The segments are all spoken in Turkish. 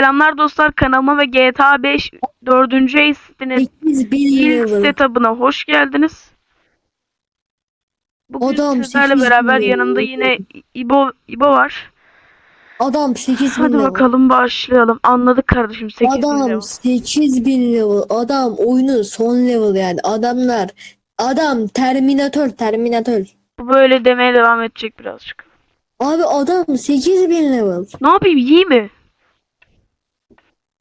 Selamlar dostlar kanalıma ve GTA 5 4. Ace'nin 8 bin ilk level. setup'ına hoş geldiniz. Bugün Adam sizlerle 8 bin beraber yanımda yine İbo İbo var. Adam 8 bin Hadi level. bakalım başlayalım. Anladık kardeşim 8 Adam level. 8 bin level. Adam oyunun son level yani. Adamlar adam Terminator Terminator. Bu böyle demeye devam edecek birazcık. Abi adam 8 bin level. Ne yapayım iyi mi?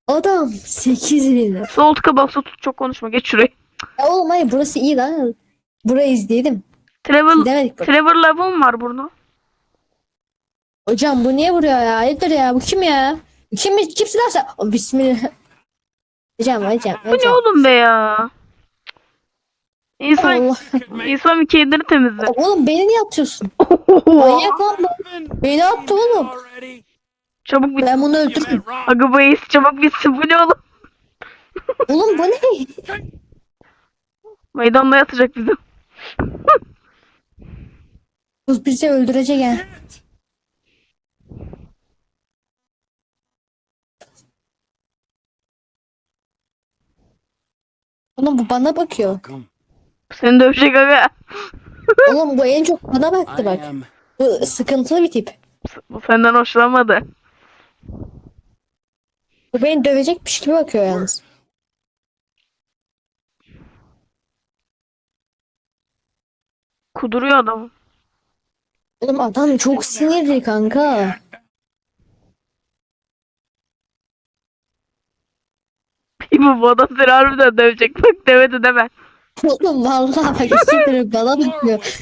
Adam 8 bin. Sol tıka basa tut çok konuşma geç şuraya. Ya oğlum hayır burası iyi lan. Burayı izleyelim. Travel Demedik bak. Trevor mi var burada? Hocam bu niye vuruyor ya? Hayırdır ya? Bu kim ya? Kim kimsin lan sen? Oh, Bismillah. Hocam hocam Bu ne hocam. oğlum be ya? İnsan, Allah. insan bir kendini temizler. Oğlum beni niye atıyorsun? Manyak lan bu. Beni attı oğlum. Çabuk bit. Ben bunu öldürürüm. Aga ace çabuk bitsin. Bu ne oğlum? Oğlum bu ne? Meydanda yatacak bizi. Bu bizi öldürecek ya. Oğlum bu bana bakıyor. Seni dövecek aga. Oğlum bu en çok bana baktı bak. Bu sıkıntılı bir tip. Bu senden hoşlanmadı. Bu beni dövecekmiş gibi bakıyor yalnız. Kuduruyor adamı. Oğlum adam çok sinirli kanka. İbo bu adam seni harbiden dövecek. Bak demedi deme. Oğlum vallahi bak istedim bana bakıyor.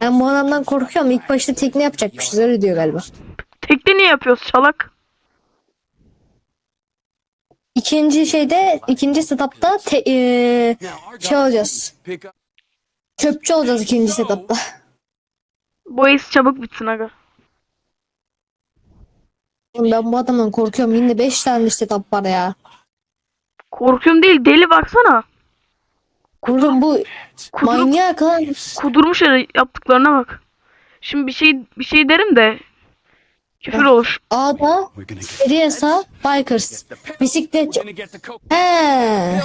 Ben bu adamdan korkuyorum. İlk başta tekne yapacakmışız öyle diyor galiba. Tekne niye yapıyoruz çalak? İkinci şeyde, ikinci setupta te, eee, şey olacağız. Çöpçü olacağız ikinci setupta. Bu ace çabuk bitsin aga. Oğlum Ben bu adamdan korkuyorum. Yine 5 tane setup var ya. Korkuyorum değil deli baksana. Oğlum bu Kudurup, manyak lan. kudurmuş yere yaptıklarına bak. Şimdi bir şey bir şey derim de küfür olur. A'da Riesa Bikers. Bisiklet. He.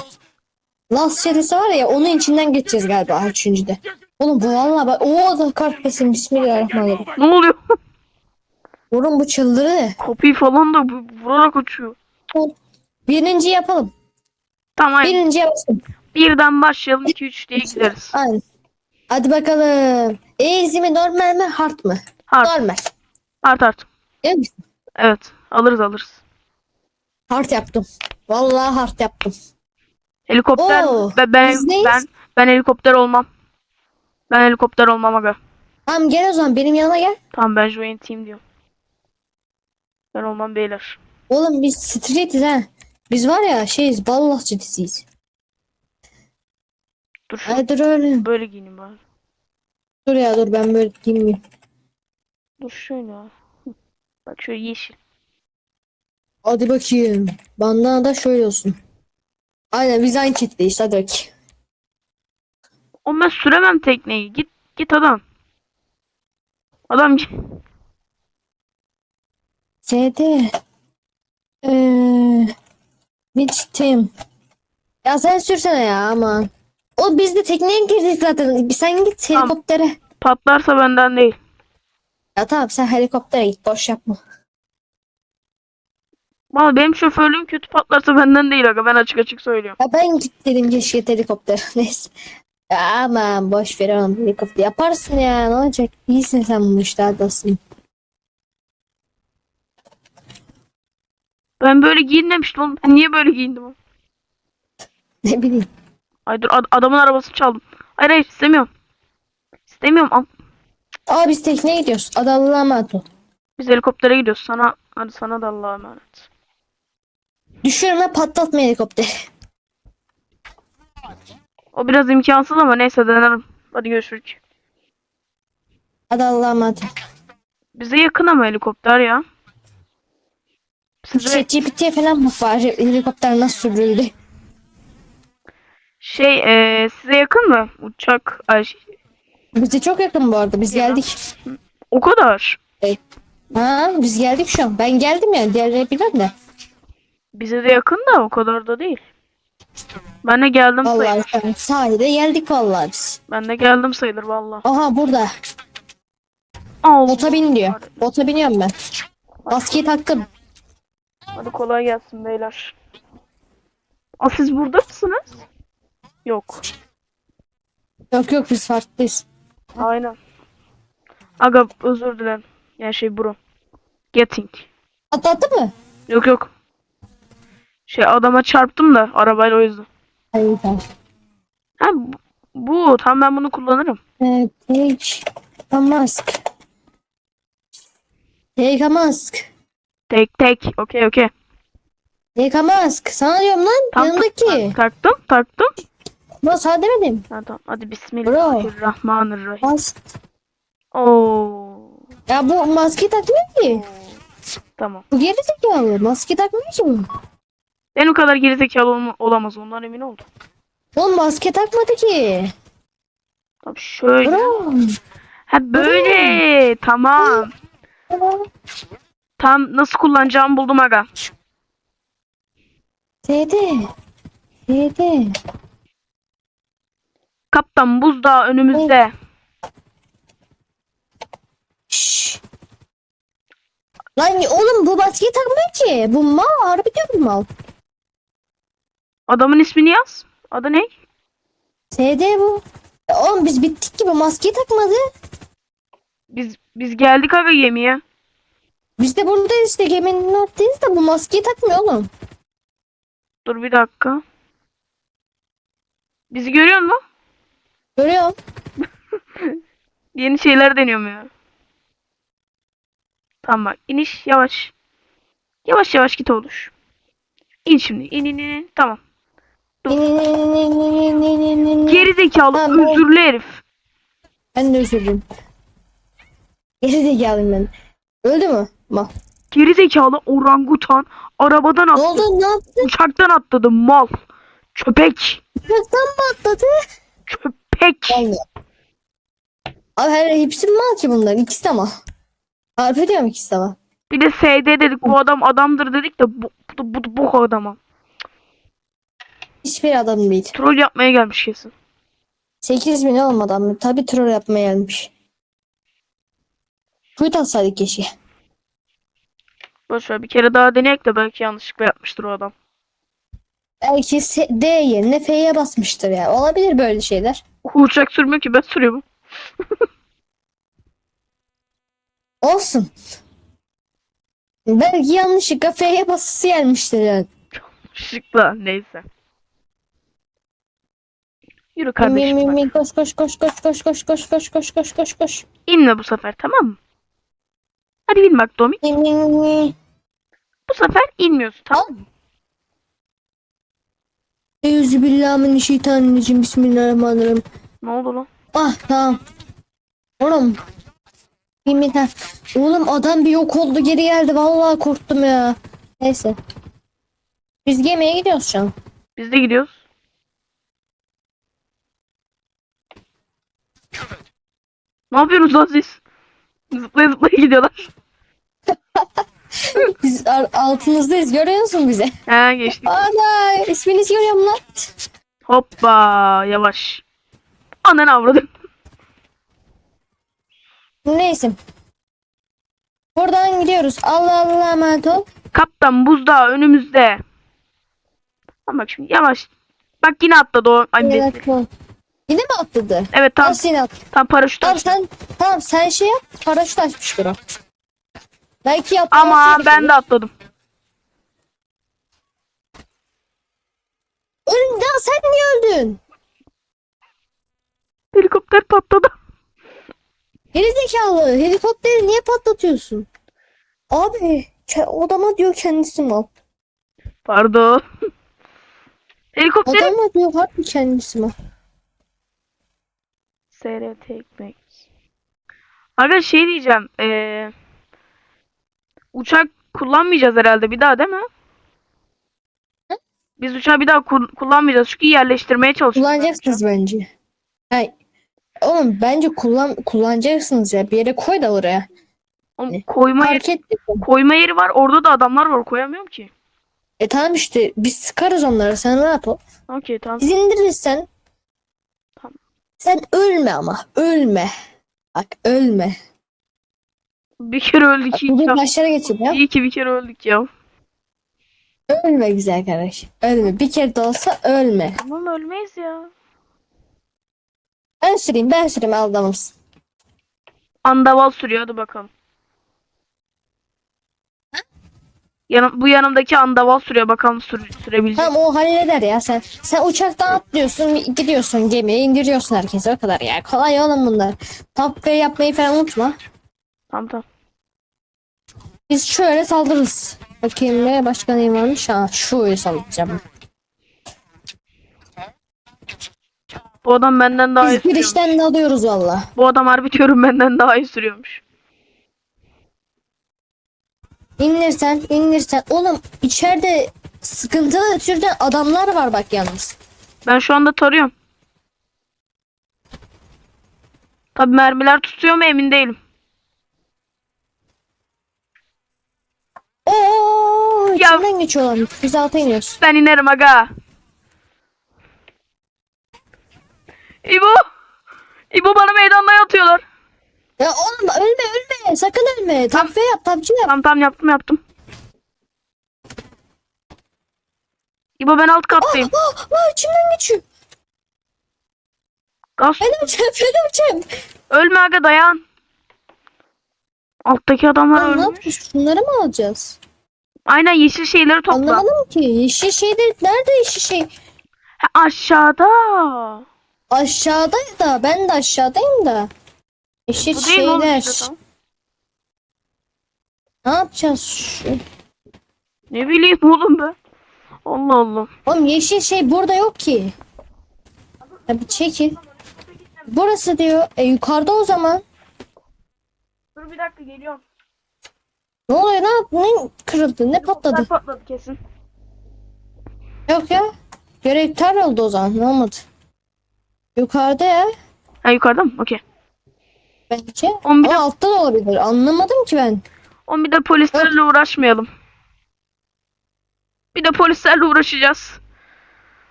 Last serisi var ya onun içinden geçeceğiz galiba üçüncüde. Oğlum bu valla bak. Oo da kart besin. Bismillahirrahmanirrahim. Ne oluyor? Oğlum bu çıldırdı. Kapıyı falan da vurarak uçuyor. Birinci yapalım. Tamam. Birinci yapalım. birden başlayalım 2 3 diye gideriz. Aynen. Hadi bakalım. Easy mi normal mi hard mı? Hard Normal. art art. Değil mi? Evet alırız alırız. Hard yaptım. Vallahi hard yaptım. Helikopter Oo, ben ben, biz neyiz? ben ben helikopter olmam. Ben helikopter olmam aga. Tamam gel o zaman benim yanıma gel. Tamam ben join team diyorum. Ben olmam beyler. Oğlum biz streetiz ha. Biz var ya şeyiz ballah cidisiyiz. Dur şu dur öyle. böyle giyineyim bari. Dur ya dur ben böyle giymeyeyim. Dur şöyle. Bak şöyle yeşil. Hadi bakayım. Bandana da şöyle olsun. Aynen biz aynı kitleyiz hadi bakayım. Oğlum ben süremem tekneyi. Git git adam. Adam git. CD. Eee. Bittim. Ya sen sürsene ya aman. O biz de tekneye girdik zaten. Sen git Tamam. helikoptere. Patlarsa benden değil. Ya tamam sen helikoptere git boş yapma. Valla benim şoförlüğüm kötü patlarsa benden değil aga. Ben açık açık söylüyorum. Ya ben git dedim keşke helikopter. Neyse. Ya aman boş ver oğlum helikopter. Yaparsın ya ne olacak? İyisin sen bu işte adasın. Ben böyle giyinmemiştim oğlum. Ben niye böyle giyindim? oğlum? Ne bileyim. Ay dur ad- adamın arabasını çaldım. Hayır hayır istemiyorum. İstemiyorum. Al. Aa biz tekneye gidiyoruz. Hadi Allah'a emanet ol. Biz helikoptere gidiyoruz. Sana hadi sana da Allah'a emanet. Düşüyorum ve patlatma helikopteri. O biraz imkansız ama neyse denerim. Hadi görüşürüz. Hadi Allah'a emanet ol. Bize yakın ama helikopter ya. Size ChatGPT'ye falan bak bari helikopter nasıl sürüldü. şey e, size yakın mı? Uçak ay, Bize çok yakın bu arada. Biz geldik. o kadar. Ha biz geldik şu an. Ben geldim yani diğerleri bilmem de. Bize de yakın da o kadar da değil. Ben de geldim Vallahi sayılır. şu an sahilde geldik vallahi biz. Ben de geldim sayılır valla. Aha burada. Allah. Bota bin diyor. Bota biniyorum ben. Maskeyi taktım. Hadi kolay gelsin beyler. Aa siz burada mısınız? Yok. Yok yok biz farklıyız. Aynen. Aga özür dilerim. Yani şey bro. Getting. Atlattın mı? Yok yok. Şey adama çarptım da arabayla o yüzden. Hayır tamam. Ha bu, tam ben bunu kullanırım. Ee, take a mask. Take a mask. Tek tek. Okey okey. Take a mask. Sana diyorum lan. Tam yanındaki. taktım taktım. Ulan sana demedim. Tamam. Hadi bismillahirrahmanirrahim. Mask. Oo. Ya bu maske takmıyor ki. Tamam. Bu geri zekalı. Maske takmıyor ki bu. Benim kadar gerizekalı olma- olamaz ondan emin oldum. Oğlum maske takmadı ki. Tamam şöyle. Bro. Ha böyle. Tamam. Tam nasıl kullanacağımı buldum aga. Şeyde. Şeyde. Kaptan buzdağı önümüzde. Şşş. Lan oğlum bu maskeyi takmıyor ki. Bu mal. Harbi diyorum mal. Adamın ismini yaz. Adı ne? SD bu. Ya Oğlum biz bittik gibi maskeyi takmadı. Biz biz geldik aga gemiye. Biz de buradayız işte geminin oradayız da bu maskeyi takmıyor oğlum. Dur bir dakika. Bizi görüyor musun? Görüyorum. Yeni şeyler deniyorum ya. Tamam bak iniş yavaş. Yavaş yavaş git olur. İn şimdi. İn in in. Tamam. Geri zekalı özürlü herif. Ben de özür dilerim. Geri zekalıyım ben. Öldü mü? Mal. Geri zekalı orangutan arabadan Ne atladı. oldu? Ne yaptı? Uçaktan atladı mal. Köpek. Uçaktan mı atladı? Vallahi. Abi her hepsi mal ki bunlar? İkisi de mal. Harbi diyorum ikisi de mal. Bir de SD dedik bu adam adamdır dedik de bu bu, bu, bu adama. Hiçbir adam değil. Troll yapmaya gelmiş kesin. 8 bin olmadı ama tabii troll yapmaya gelmiş. Kuyut atsaydık keşke. Boş ver bir kere daha deneyek de belki yanlışlıkla yapmıştır o adam. Belki D yerine F'ye basmıştır ya. Olabilir böyle şeyler. Uçak sürmüyor ki ben sürüyorum. Olsun. Belki yanlışlıkla F'ye basısı gelmiştir yani. Şıkla neyse. Yürü kardeşim mi, bak. mi, koş koş koş koş koş koş koş koş koş koş koş koş. İnme bu sefer tamam mı? Hadi bin bak Domik. Mi, mi, mi. Bu sefer inmiyorsun tamam mı? Euzubillahimineşşeytanirracim. Bismillahirrahmanirrahim. Ne oldu lan? Ah tamam. Oğlum. Yemin ha. Oğlum adam bir yok oldu geri geldi. Vallahi korktum ya. Neyse. Biz gemiye gidiyoruz şu an. Biz de gidiyoruz. Ne yapıyorsunuz lan siz? Zıplaya zıplaya gidiyorlar. Biz ar- altınızdayız. Görüyor musun bizi? He geçtik. Ana isminizi görüyorum lan. Hoppa yavaş. Anan avradım. Neyse. Buradan gidiyoruz. Allah Allah emanet ol. Kaptan buzdağı önümüzde. Ama bak şimdi yavaş. Bak yine atladı o. Evet, tamam. Yine mi atladı? Evet tam Nasıl yine atladı? tam paraşüt. Tamam sen, tamam sen şey yap. Paraşüt açmıştır o. Belki yaptı. Ama ben de atladım. Öldü. Sen niye öldün? Helikopter patladı. Gerizekalı. Helikopteri niye patlatıyorsun? Abi odama diyor kendisi mal. Pardon. Helikopter. Odama diyor harbi kendisi mal. SRT ekmek. Aga şey diyeceğim. Ee, uçak kullanmayacağız herhalde bir daha değil mi? Biz uçağı bir daha kullanmayacağız çünkü yerleştirmeye çalışıyoruz. Kullanacaksınız bence. Hayır. Oğlum bence kullan kullanacaksınız ya. Bir yere koy da oraya. Oğlum, Ne? koyma yeri, Fark ettim. koyma yeri var. Orada da adamlar var. Koyamıyorum ki. E tamam işte biz sıkarız onları. Sen rahat ol. Okey tamam. Biz indiririz sen. Tamam. Sen ölme ama. Ölme. Bak ölme. Bir kere öldük. İyi ki. başlara geçin ya. İyi ki bir kere öldük ya. Ölme güzel kardeşim. Ölme. Bir kere de olsa ölme. Tamam ölmeyiz ya. Ben süreyim ben süreyim aldamımsın. Andaval sürüyor hadi bakalım. Yanım, bu yanımdaki andaval sürüyor bakalım sür, sürebilecek. Tamam o halleder ya sen. Sen uçaktan atlıyorsun gidiyorsun gemiye indiriyorsun herkese o kadar ya. Kolay oğlum bunlar. Top ve yapmayı falan unutma. Tamam tamam. Biz şöyle saldırırız. Bakayım ne başka ne varmış? Ha şu saldıracağım. Bu adam benden daha iyi Biz sürüyormuş. girişten de alıyoruz valla. Bu adam harbi diyorum benden daha iyi sürüyormuş. İndirsen indirsen. Oğlum içeride sıkıntılı türden adamlar var bak yalnız. Ben şu anda tarıyorum. Tabi mermiler tutuyor mu emin değilim. Oo, içinden geçiyorlar. Biz alta iniyoruz. Ben inerim aga. İbo. İbo bana meydanda yatıyorlar. Ya oğlum ölme ölme. Sakın ölme. Takviye yap tapçı yap. Tamam tamam yaptım yaptım. İbo ben alt kattayım. Ah, ah, içimden geçiyor. Gaz. Ben öleceğim ben öleceğim. Ölme aga dayan. Alttaki adamlar Lan ne ölmüş. yapıyoruz? Şunları mı alacağız? Aynen yeşil şeyleri topla. Anlamadım ki. Yeşil şeyler nerede yeşil şey? Ha, aşağıda. Aşağıda da ben de aşağıdayım da. Yeşil Bu değil mi oğlum şeyler. işte. Ne yapacağız? Şu... Ne bileyim oğlum be. Allah Allah. Oğlum yeşil şey burada yok ki. Ya bir çekil. Burası diyor. E yukarıda o zaman. Dur bir dakika geliyorum. Ne oluyor? Yap- ne kırıldı? Ne patladı? patladı kesin. Yok ya. Görev iptal oldu o zaman. Ne olmadı? Yukarıda ya. Ha yukarıda mı? Okey. Bence. Ama de, altta da olabilir. Anlamadım ki ben. oğlum bir de polislerle uğraşmayalım. Bir de polislerle uğraşacağız.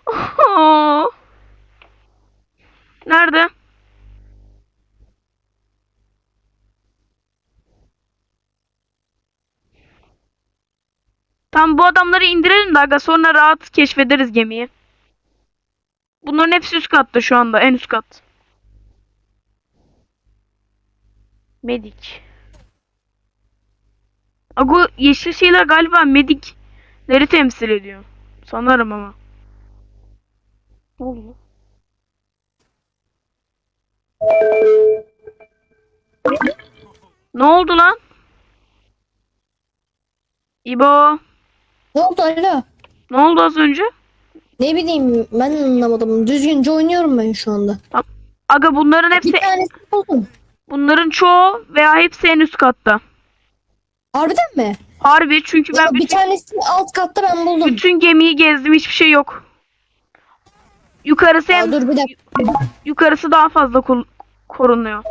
Oho. Nerede? Tam bu adamları indirelim de aga sonra rahat keşfederiz gemiyi. Bunların hepsi üst katta şu anda en üst kat. Medik. Ago yeşil şeyler galiba medikleri temsil ediyor. Sanırım ama. Ne? Ne oldu lan? İbo. Ne oldu alo? Ne oldu az önce? Ne bileyim ben anlamadım. Düzgünce oynuyorum ben şu anda. Aga bunların hepsi Bir tanesi buldum. bunların çoğu veya hepsi en üst katta. Harbiden mi? Harbi çünkü Ya ben bir bütün, tanesi alt katta ben buldum. bütün gemiyi gezdim hiçbir şey yok. Yukarısı Aa, hem dur bir dakika. yukarısı daha fazla korunuyor.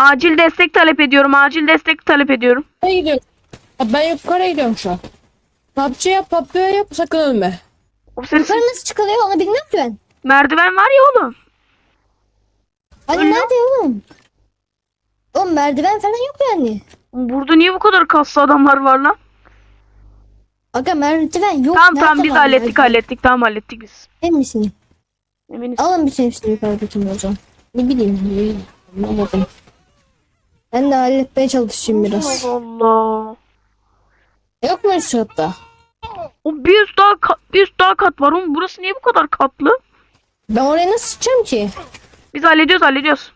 Acil destek talep ediyorum. Acil destek talep ediyorum. Yukarı gidiyorum. Ben yukarı gidiyorum şu an. PUBG yap, PUBG yap sakın ölme. O ses Yukarı nasıl çıkılıyor onu bilmiyorum ki ben. merdiven var ya oğlum. Hani Öyle. nerede oğlum? Oğlum merdiven falan yok yani. Burada niye bu kadar kaslı adamlar var lan? Aga merdiven yok. Tamam tamam biz hallettik merdiven? hallettik tamam hallettik biz. Emin misin? Eminiz. Alın bütün hepsini yukarıdakini o zaman. Ne bileyim. ne bileyim. Ben de halletmeye çalışayım biraz. Allah Allah. Yok mu üst katta? O bir üst daha kat, bir üst daha kat var. Oğlum burası niye bu kadar katlı? Ben oraya nasıl çıkacağım ki? Biz hallediyoruz hallediyoruz.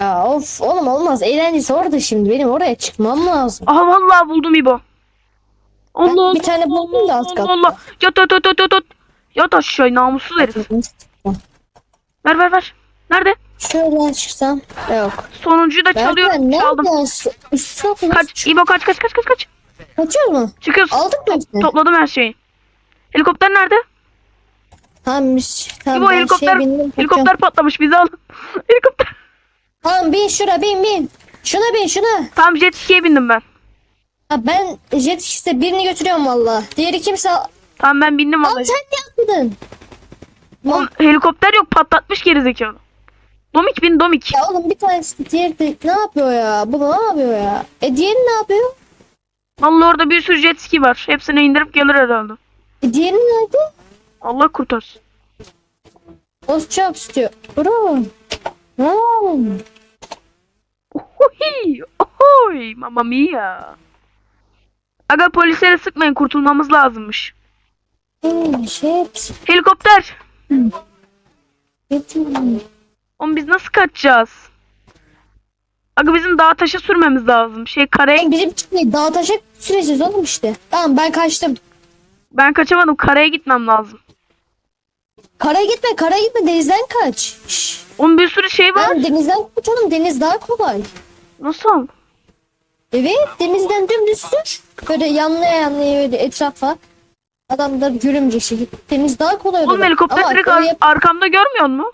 Ya of oğlum olmaz. Eğlencesi orada şimdi. Benim oraya çıkmam lazım. Aha vallahi buldum İbo. Allah Allah. bir tane buldum da alt Allah katta. Allah. Yat yat yat yat yat. yat. Yat aşağı namussuz herif. Ver ver ver. Nerede? Şöyle çıksam. Yok. Sonuncuyu da çalıyorum. Nereden? Çaldım. Nereden? Nasıl Kaç. İbo kaç kaç kaç kaç kaç. Kaçıyor mu? Çıkıyoruz. Aldık mı hepsini? Topladım her şeyi. Helikopter nerede? Tamam biz tamam İbo ben helikopter, şeye bindim. kaçıyorum. helikopter patlamış bizi alın. helikopter. Tamam bin şura bin bin. Şuna bin şuna. Tamam jet ski'ye bindim ben. Ha, ben jet işte birini götürüyorum valla. Diğeri kimse al. Tamam ben bindim Al vallahi. sen ne yaptın? Oğlum, helikopter yok patlatmış gerizekalı. Domik bin Domik. Ya oğlum bir tanesi diğeri de ne yapıyor ya? Bu ne yapıyor ya? E diğeri ne yapıyor? Vallahi orada bir sürü jet ski var. Hepsini indirip gelir herhalde. E diğeri nerede? Allah kurtarsın. Osçap istiyor. Bro. Bro. Ohoy, ohoy, mamma mia. Aga polislere sıkmayın kurtulmamız lazımmış. Hmm, şey. Helikopter. Getirdim. Oğlum biz nasıl kaçacağız? Aga bizim dağa taşa sürmemiz lazım. Şey karaya Bizim çıkmayı dağ taşa süreceğiz oğlum işte. Tamam ben kaçtım. ben kaçamadım. Karaya gitmem lazım. Karaya gitme karaya gitme denizden kaç. Şşş. Oğlum bir sürü şey var. Ben denizden kaç oğlum deniz daha kolay. Nasıl? Evet denizden dümdüz sür. Böyle yanlaya yanlaya böyle etrafa. Adamlar görümcek şekilde. Deniz daha kolay Oğlum helikopter direkt ar- arkamda görmüyor musun?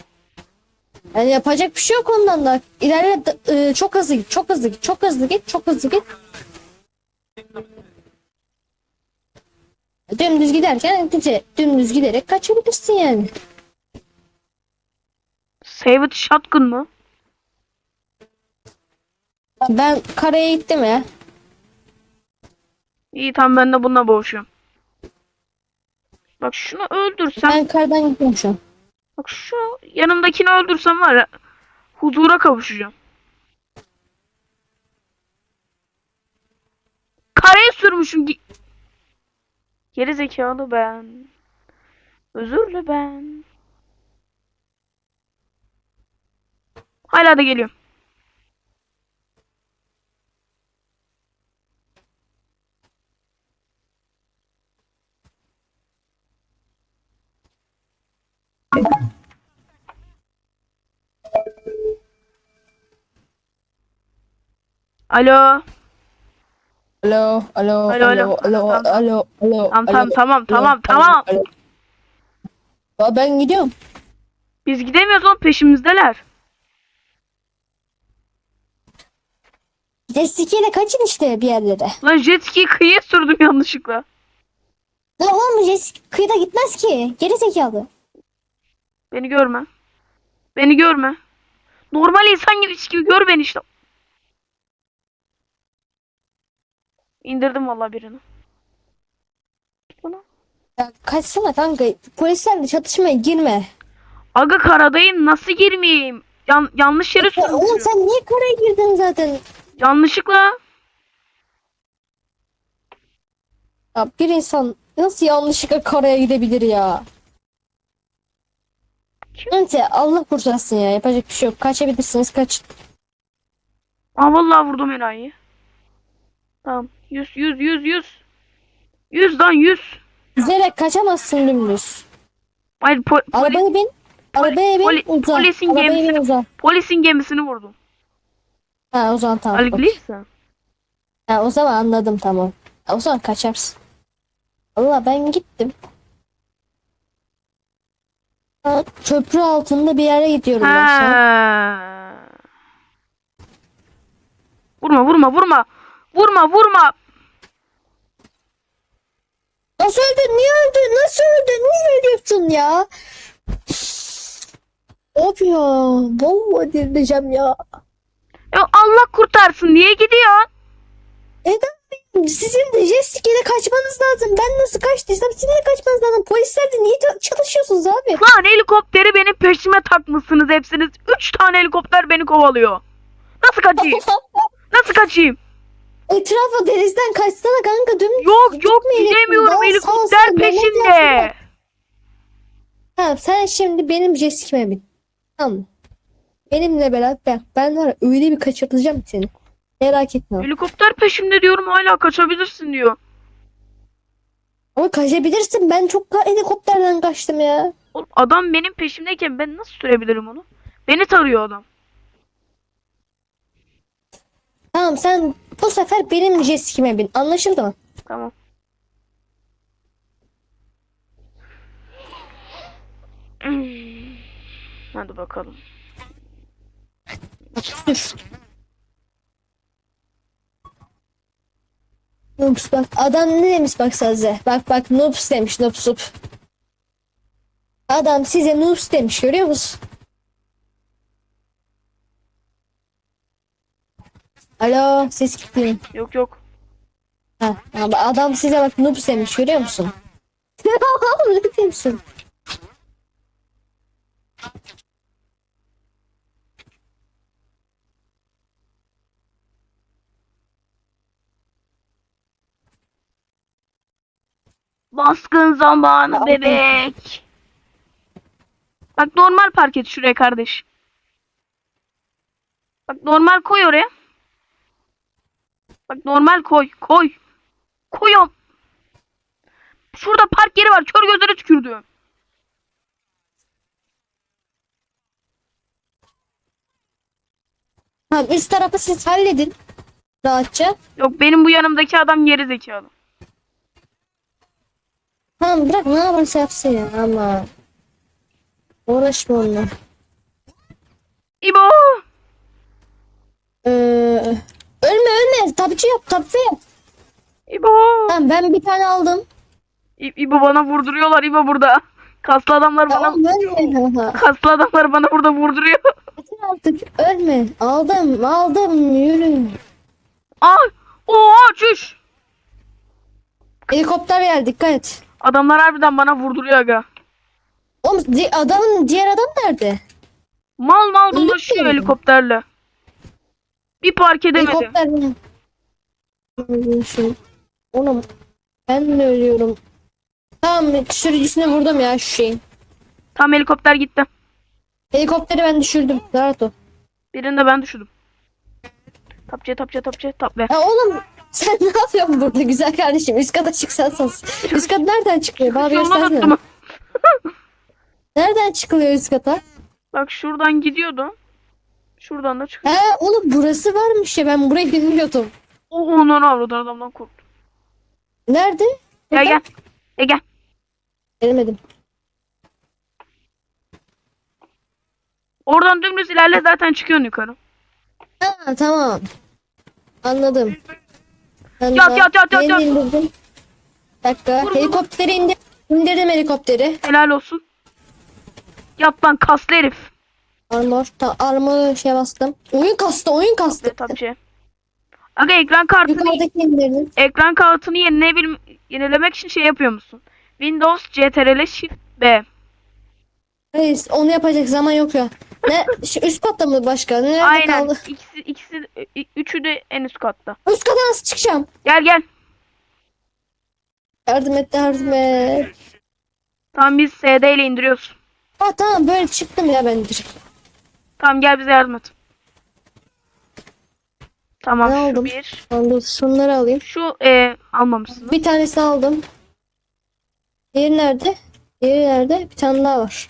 Yani yapacak bir şey yok ondan da. İlerle e, çok hızlı git, çok hızlı git, çok hızlı git, çok hızlı git. Dümdüz giderken dümdüz giderek kaçabilirsin yani. Save it shotgun mı? Ben karaya gittim ya. İyi tamam ben de bununla boğuşuyorum. Bak şunu öldürsem. Ben kardan gidiyorum şu an. Bak şu yanımdakini öldürsem var ya. Huzura kavuşacağım. Karaya sürmüşüm. Gi- Geri zekalı ben. Özürlü ben. Hala da geliyorum. Alo. Alo, alo, Alo, alo, alo. alo, Tamam, alo, alo, Tamam alo, tamam tamam tamam alo, tamam. alo. Ya ben gidiyorum. Biz gidemiyoruz oğlum peşimizdeler. Destikiyle kaçın işte bir yerlere. Lan jet ski'yi kıyıya sürdüm yanlışlıkla. Lan oğlum Jessica kıyıda gitmez ki. Geri zekalı. Beni görme. Beni görme. Normal insan gibi, gibi gör beni işte. İndirdim vallahi birini. Bana. Ya kaçsana kanka. Polislerle çatışmaya girme. Aga karadayım nasıl girmeyeyim? Yan- yanlış yere Ya oğlum sürdüm. sen niye karaya girdin zaten? Yanlışlıkla. Ya bir insan nasıl yanlışlıkla karaya gidebilir ya? Neyse Allah kurtarsın ya. Yapacak bir şey yok. Kaçabilirsiniz kaç. Aa vallahi vurdum enayi. Tamam. 100 100 100 100. 100 lan 100. Yüzerek kaçamazsın dümdüz. Hayır po- poli- Arabaya bin. Arabaya bin poli- uza. polisin Arabaya bin gemisini- uza. polisin gemisini vurdum. Ha o zaman tamam. okey. Algılıysan. Ha o zaman anladım tamam. Ha, o zaman kaçarsın. Allah ben gittim. Ha, köprü altında bir yere gidiyorum ben şu an. Ha. Vurma vurma vurma. Vurma vurma. Nasıl öldün? Niye öldün? Nasıl öldün? Niye ölüyorsun ya? Of ya. Bomba dirileceğim ya. Ya Allah kurtarsın diye gidiyor. Sizin de Jessica ile kaçmanız lazım. Ben nasıl kaçtıysam sizin de kaçmanız lazım. Polisler de niye çalışıyorsunuz abi? Lan helikopteri benim peşime takmışsınız hepsiniz. Üç tane helikopter beni kovalıyor. Nasıl kaçayım? Nasıl kaçayım? Etrafa denizden kaçsana kanka. Dün Yok yok gidemiyorum helikopter peşimde. Ha, sen şimdi benim Jessica'ma bin. Tamam mı? Benimle beraber ben var öyle bir kaçırtacağım seni. Merak etme. Helikopter peşimde diyorum hala kaçabilirsin diyor. Ama kaçabilirsin. Ben çok ka- helikopterden kaçtım ya. Oğlum adam benim peşimdeyken ben nasıl sürebilirim onu? Beni tarıyor adam. Tamam sen bu sefer benim Jessica'ma bin. Anlaşıldı mı? Tamam. Hadi bakalım. Noobs bak adam ne demiş bak size. Bak bak noobs demiş noobsup. Adam size noobs demiş görüyor musun? Alo ses gitti. Yok yok. Ha, adam size bak noobs demiş görüyor musun? ne diyorsun? Baskın zamanı bebek. Bak normal park et şuraya kardeş. Bak normal koy oraya. Bak normal koy. Koy. Koyuyorum. Şurada park yeri var. Kör gözlere tükürdü. Tamam üst tarafı siz halledin. Rahatça. Yok benim bu yanımdaki adam geri zekalı. Tamam bırak ne yaparsa yapsın ya ama. Uğraşma onunla. İbo. Ee, Tabici yap tabi yap. İbo. Tamam ben bir tane aldım. İ- İbo bana vurduruyorlar İbo burada. Kaslı adamlar bana ölme. kaslı adamlar bana burada vurduruyor. Yeter artık ölme. Aldım aldım yürü. Aa! Oha çüş. Helikopter geldi dikkat et. Adamlar harbiden bana vurduruyor aga. Oğlum di- adamın diğer adam nerede? Mal mal Öyle dolaşıyor helikopterle. Bir park edemedi. Helikopter mi? Ölmüşüm. Oğlum ben de ölüyorum. Tamam sürücüsüne vurdum ya şu şeyin. Tam helikopter gitti. Helikopteri ben düşürdüm. Rahat ol. Birini de ben düşürdüm. Tapçı tapçı tapçı tap ve. Ya oğlum sen ne yapıyorsun burada güzel kardeşim? Üst kata çıksan sos. Üst kat nereden çıkıyor? Bana göstersene. Nereden çıkılıyor üst kata? Bak şuradan gidiyordu. Şuradan da çıkıyor. He oğlum burası varmış ya ben burayı bilmiyordum. O onun avradan adamdan korktum. Nerede? Gel gel. Gel gel. Gelmedim. Oradan dümdüz ilerle zaten çıkıyorsun yukarı. Ha tamam. Anladım. Ben Yat, de- yat, yat, yat, yat. indirdim. Bir dakika. Vur, vur, vur. Helikopteri indir. İndirdim helikopteri. Helal olsun. Yat lan kaslı herif. Armor. Ta, armor şey bastım. Oyun kastı oyun kastı. Ve tapçı. Aga ekran kartını Yukarıdaki indirdim. ekran kartını yenilebil yenilemek için şey yapıyor musun? Windows CTRL Shift B. Reis onu yapacak zaman yok ya. Ne? Şu üst katta mı başka? Nerede Aynen. kaldı? İkisi, ikisi, i- üçü de en üst katta. Üst kata nasıl çıkacağım? Gel gel. Yardım et yardım et. Tamam biz SD ile indiriyoruz. Ha tamam böyle çıktım ya ben direkt. Tamam gel bize yardım et. Tamam Ne şu aldım? bir. Dur şunları alayım. Şu e, almamışsın. Bir tanesini aldım. Diğeri nerede? Diğeri nerede? Bir tane daha var.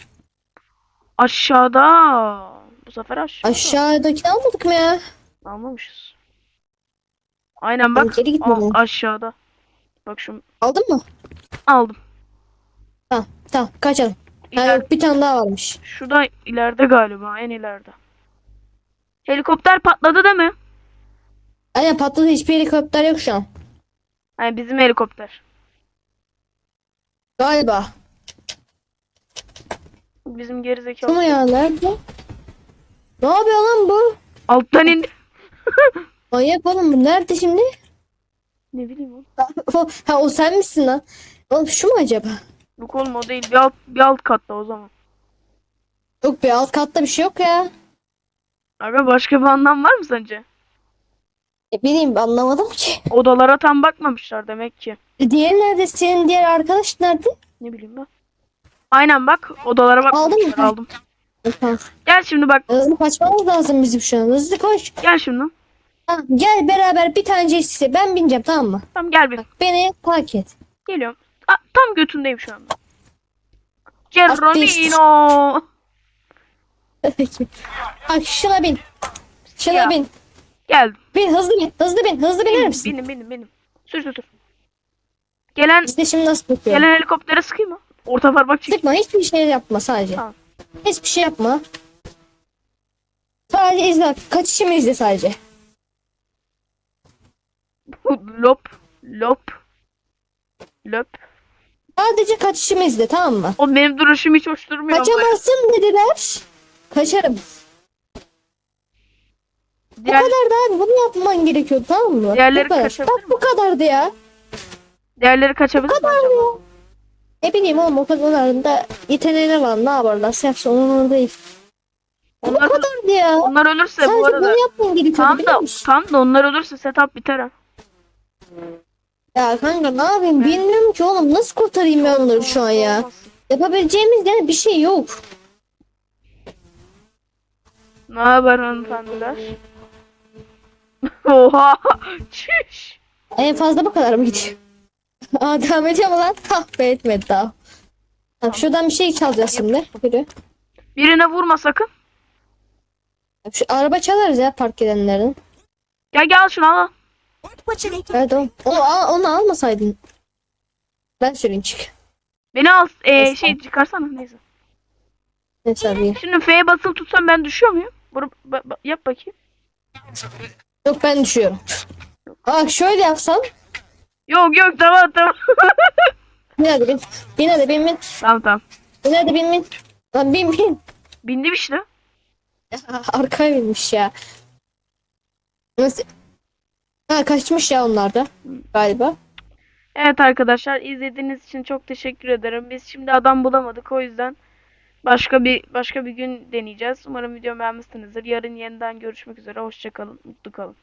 Aşağıda. Bu sefer aşağıda. Aşağıdakini almadık mı ya? Almamışız. Aynen bak. Geri gitmedi. Aşağıda. Bak şu Aldın mı? aldım. Tamam tamam kaçalım. İler, yok bir tane daha varmış. şurada ileride galiba. En ileride. Helikopter patladı değil mi? Aynen patladı hiçbir helikopter yok şu an. Yani bizim helikopter. Galiba. Bizim Şu gerizekalı. mu ya nerede? Ne yapıyor lan bu? Alttan indi. Manyak oğlum bu nerede şimdi? Ne bileyim oğlum. ha o sen misin lan? Oğlum şu mu acaba? Yok oğlum o değil. Bir alt, bir alt katta o zaman. Yok be alt katta bir şey yok ya. Aga başka bir anlam var mı sence? E bileyim anlamadım ki. Odalara tam bakmamışlar demek ki. E, Diğeri nerede? Senin diğer arkadaş nerede? Ne bileyim ben. Aynen bak odalara bakmamışlar mı? aldım. E, Tamam. Gel şimdi bak. Hızlı kaçmamız lazım bizim şu an. Hızlı koş. Gel şimdi. Ha, gel beraber bir tane jet Ben bineceğim tamam mı? Tamam gel bir. Beni takip et. Geliyorum. Aa, tam götündeyim şu anda. Geronimo. Bak şuna bin. Şuna Ya. bin. Geldim. Bin hızlı bin. Hızlı bin. Hızlı biner Benim, misin? benim, benim, benim. Sür sür sür. Gelen, İşte şimdi nasıl bakıyor? gelen helikoptere sıkayım mı? Orta parmak çek. Sıkma hiçbir şey yapma sadece. Tamam. Hiçbir şey yapma. Sadece izle. Kaçışımı izle sadece. Lop. Lop. Lop. Sadece kaçışımı izle tamam mı? O benim duruşum hiç hoş durmuyor. ama. Kaçamazsın dediler. Kaçarım. Bu Diğer, kadardı abi. Bunu yapman gerekiyor tamam mı? Diğerleri bu kadar. kaçabilir Bak bu kadardı ya. diğerleri kaçabilir mi kadar acaba? ya. Ne bileyim oğlum o kadarların da yeteneğine var. Ne yaparlarsa yapsın onun değil. Bu Onlar, kadardı ya. onlar ölürse bu Sadece arada. bunu yapman gerekiyor Tamam biliyor da, tamam da onlar ölürse setup biter ha. Ya kanka ne yapayım bilmiyorum ki oğlum. Nasıl kurtarayım ben onları şu an ya? Yapabileceğimiz yani bir şey yok. Ne haber hanımefendiler? Oha! Çüş! En fazla bu kadar mı gidiyor? Aa devam ediyor mu lan? Hah be etmedi daha. Tamam, şuradan bir şey çalacağız şimdi. Yürü. Birine vurma sakın. Şu araba çalarız ya park edenlerin. Gel gel şunu al. Evet oğlum. Onu, al- onu almasaydın. Ben süreyim çık. Beni al. Neyse. şey çıkarsana neyse. Neyse abi. Şimdi F'ye basılı tutsam ben düşüyor muyum? Vur, ba- ba- yap bakayım. Yok ben düşüyorum. Bak şöyle yapsam. Yok yok tamam tamam. Bin hadi bin. Bin hadi bin bin. tamam tamam. Bin hadi bin bin. Lan bin bin. Bindim işte. Arkaya binmiş ya. Nasıl? Ha kaçmış ya onlar da. Galiba. Evet arkadaşlar izlediğiniz için çok teşekkür ederim. Biz şimdi adam bulamadık o yüzden başka bir başka bir gün deneyeceğiz. Umarım videomu beğenmişsinizdir. Yarın yeniden görüşmek üzere. Hoşçakalın. Mutlu kalın.